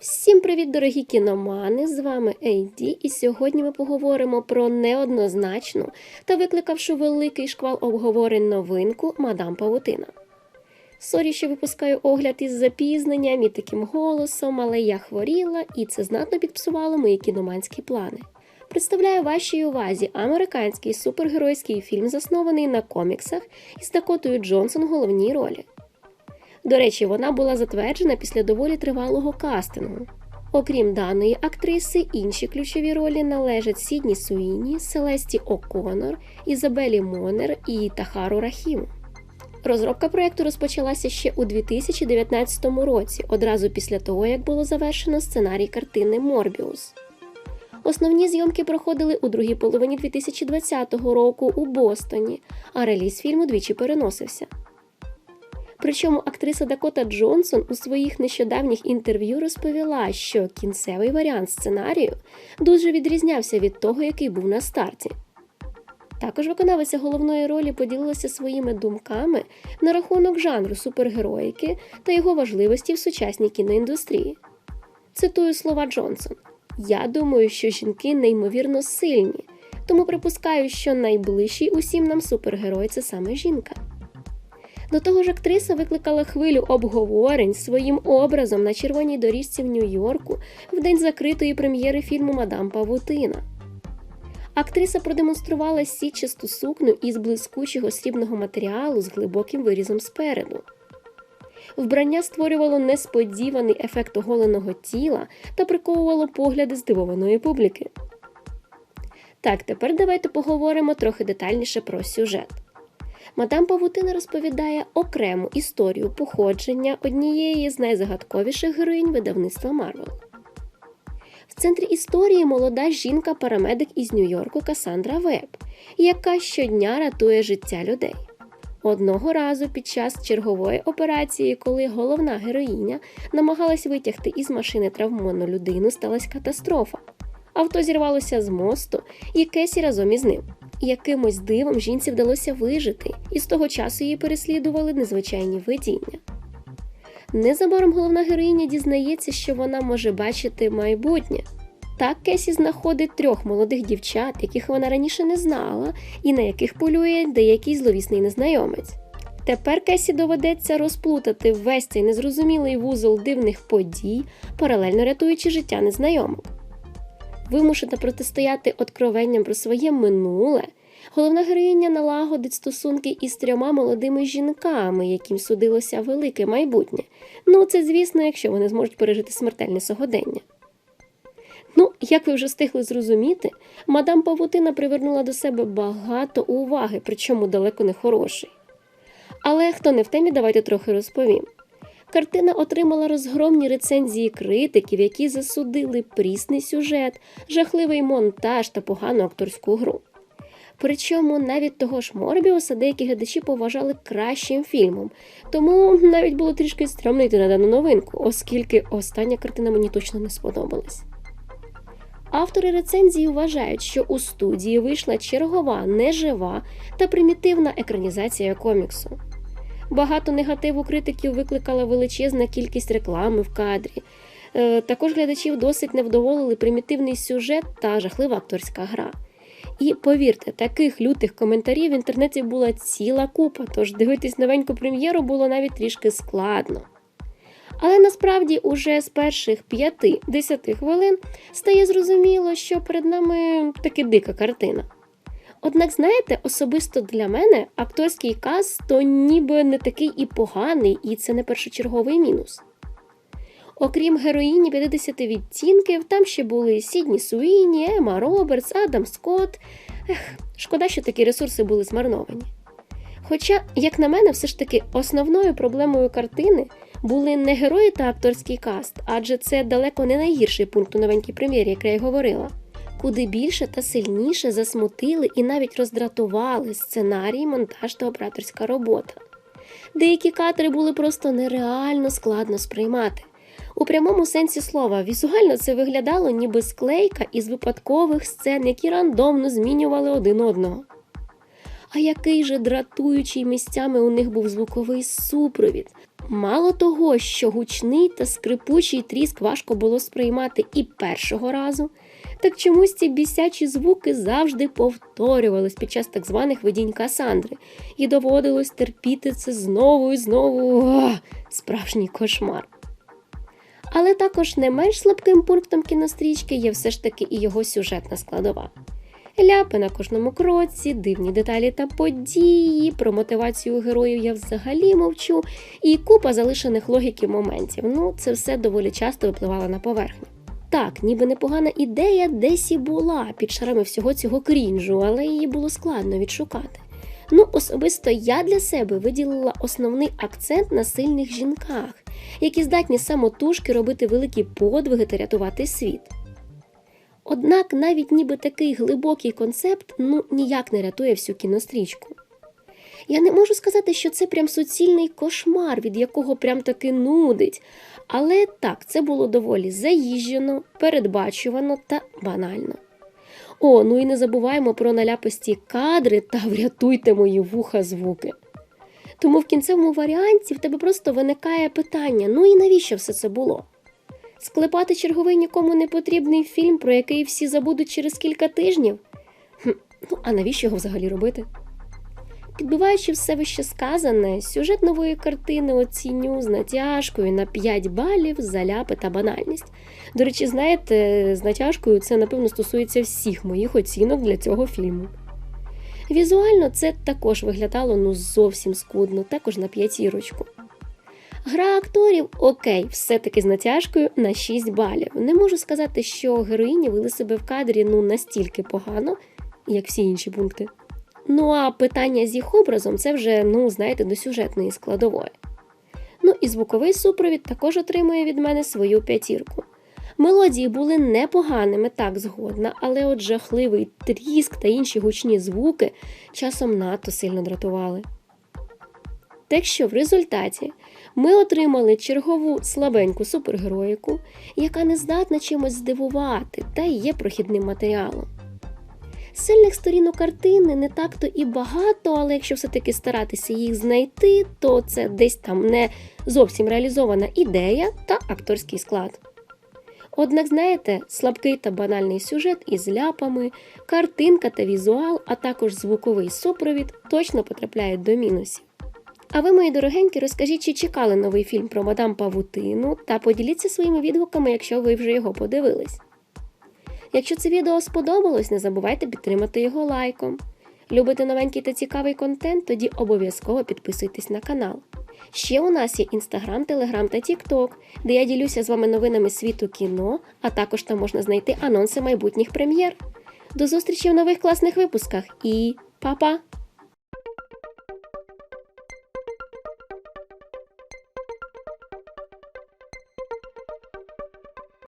Всім привіт, дорогі кіномани! З вами Ейді, і сьогодні ми поговоримо про неоднозначну та викликавши великий шквал обговорень новинку Мадам Павутина. Сорі, що випускаю огляд із запізненням і таким голосом, але я хворіла, і це знатно підпсувало мої кіноманські плани. Представляю вашій увазі американський супергеройський фільм, заснований на коміксах із Дакотою Джонсон в головній ролі. До речі, вона була затверджена після доволі тривалого кастингу. Окрім даної актриси, інші ключові ролі належать Сідні Суїні, Селесті О'Конор, Ізабелі Монер і Тахару Рахіму. Розробка проєкту розпочалася ще у 2019 році, одразу після того, як було завершено сценарій картини Морбіус. Основні зйомки проходили у другій половині 2020 року у Бостоні, а реліз фільму двічі переносився. Причому актриса Дакота Джонсон у своїх нещодавніх інтерв'ю розповіла, що кінцевий варіант сценарію дуже відрізнявся від того, який був на старті. Також виконавиця головної ролі поділилася своїми думками на рахунок жанру супергероїки та його важливості в сучасній кіноіндустрії. Цитую слова Джонсон: Я думаю, що жінки неймовірно сильні, тому припускаю, що найближчий усім нам супергерой це саме жінка. До того ж, актриса викликала хвилю обговорень своїм образом на червоній доріжці в Нью-Йорку в день закритої прем'єри фільму Мадам Павутина. Актриса продемонструвала сітчасту сукню із блискучого срібного матеріалу з глибоким вирізом спереду. Вбрання створювало несподіваний ефект оголеного тіла та приковувало погляди здивованої публіки. Так, тепер давайте поговоримо трохи детальніше про сюжет. Мадам Павутина розповідає окрему історію походження однієї з найзагадковіших героїнь видавництва Марвел. В центрі історії молода жінка-парамедик із Нью-Йорку Касандра Веб, яка щодня рятує життя людей. Одного разу під час чергової операції, коли головна героїня намагалась витягти із машини травмовану людину, сталася катастрофа. Авто зірвалося з мосту, і Кесі разом із ним. Якимось дивом жінці вдалося вижити, і з того часу її переслідували незвичайні видіння. Незабаром головна героїня дізнається, що вона може бачити майбутнє. Так Кесі знаходить трьох молодих дівчат, яких вона раніше не знала, і на яких полює деякий зловісний незнайомець. Тепер Кесі доведеться розплутати весь цей незрозумілий вузол дивних подій, паралельно рятуючи життя незнайомок. Вимушена протистояти откровенням про своє минуле, головна героїня налагодить стосунки із трьома молодими жінками, яким судилося велике майбутнє. Ну, це, звісно, якщо вони зможуть пережити смертельне согодення. Ну, як ви вже встигли зрозуміти, мадам Павутина привернула до себе багато уваги, причому далеко не хороший. Але хто не в темі, давайте трохи розповім. Картина отримала розгромні рецензії критиків, які засудили прісний сюжет, жахливий монтаж та погану акторську гру. Причому навіть того ж Морбіуса деякі глядачі поважали кращим фільмом, тому навіть було трішки стрьомно йти на дану новинку, оскільки остання картина мені точно не сподобалась. Автори рецензії вважають, що у студії вийшла чергова, нежива та примітивна екранізація коміксу. Багато негативу критиків викликала величезна кількість реклами в кадрі. Е, також глядачів досить невдоволили примітивний сюжет та жахлива акторська гра. І повірте, таких лютих коментарів в інтернеті була ціла купа, тож дивитись новеньку прем'єру було навіть трішки складно. Але насправді уже з перших 5-10 хвилин стає зрозуміло, що перед нами таки дика картина. Однак, знаєте, особисто для мене акторський каз то ніби не такий і поганий, і це не першочерговий мінус. Окрім героїні 50 відтінків, там ще були Сідні Суїні, Ема Робертс, Адам Скотт. Ех, шкода, що такі ресурси були змарновані. Хоча, як на мене, все ж таки основною проблемою картини були не герої та акторський каст, адже це далеко не найгірший пункт у новенькій прем'єрі, як я й говорила. Куди більше та сильніше засмутили і навіть роздратували сценарій, монтаж та операторська робота. Деякі кадри були просто нереально складно сприймати. У прямому сенсі слова, візуально це виглядало ніби склейка із випадкових сцен, які рандомно змінювали один одного. А який же дратуючий місцями у них був звуковий супровід. Мало того, що гучний та скрипучий тріск важко було сприймати і першого разу, так чомусь ці бісячі звуки завжди повторювались під час так званих видінь Касандри, і доводилось терпіти це знову і знову. О, справжній кошмар. Але також не менш слабким пунктом кінострічки є все ж таки і його сюжетна складова. Ляпи на кожному кроці, дивні деталі та події, про мотивацію героїв я взагалі мовчу, і купа залишених логіки моментів. Ну, це все доволі часто випливало на поверхню. Так, ніби непогана ідея десь і була під шарами всього цього крінжу, але її було складно відшукати. Ну, особисто я для себе виділила основний акцент на сильних жінках, які здатні самотужки робити великі подвиги та рятувати світ. Однак навіть ніби такий глибокий концепт ну ніяк не рятує всю кінострічку. Я не можу сказати, що це прям суцільний кошмар, від якого прям таки нудить. Але так, це було доволі заїжджено, передбачувано та банально. О, ну і не забуваємо про наляписті кадри та врятуйте мої вуха звуки. Тому в кінцевому варіанті в тебе просто виникає питання: ну і навіщо все це було? Склепати черговий нікому не потрібний фільм, про який всі забудуть через кілька тижнів? Хм, ну а навіщо його взагалі робити? Підбиваючи все вище сказане, сюжет нової картини оціню з натяжкою на 5 балів за ляпи та банальність. До речі, знаєте, з натяжкою це, напевно, стосується всіх моїх оцінок для цього фільму. Візуально це також виглядало ну зовсім скудно, також на п'ятірочку. Гра акторів окей, все-таки з натяжкою на 6 балів. Не можу сказати, що героїні вели себе в кадрі ну настільки погано, як всі інші пункти. Ну а питання з їх образом це вже, ну, знаєте, до сюжетної складової. Ну і звуковий супровід також отримує від мене свою п'ятірку. Мелодії були непоганими, так згодна, але от жахливий тріск та інші гучні звуки часом надто сильно дратували. Так що в результаті ми отримали чергову слабеньку супергероїку, яка не здатна чимось здивувати та є прохідним матеріалом. Сильних сторін у картини не так-то і багато, але якщо все-таки старатися їх знайти, то це десь там не зовсім реалізована ідея та акторський склад. Однак, знаєте, слабкий та банальний сюжет із ляпами, картинка та візуал, а також звуковий супровід точно потрапляють до мінусів. А ви, мої дорогенькі, розкажіть, чи чекали новий фільм про мадам Павутину та поділіться своїми відгуками, якщо ви вже його подивились. Якщо це відео сподобалось, не забувайте підтримати його лайком. Любите новенький та цікавий контент, тоді обов'язково підписуйтесь на канал. Ще у нас є Інстаграм, Телеграм та Тікток, де я ділюся з вами новинами світу кіно, а також там можна знайти анонси майбутніх прем'єр. До зустрічі в нових класних випусках і па-па!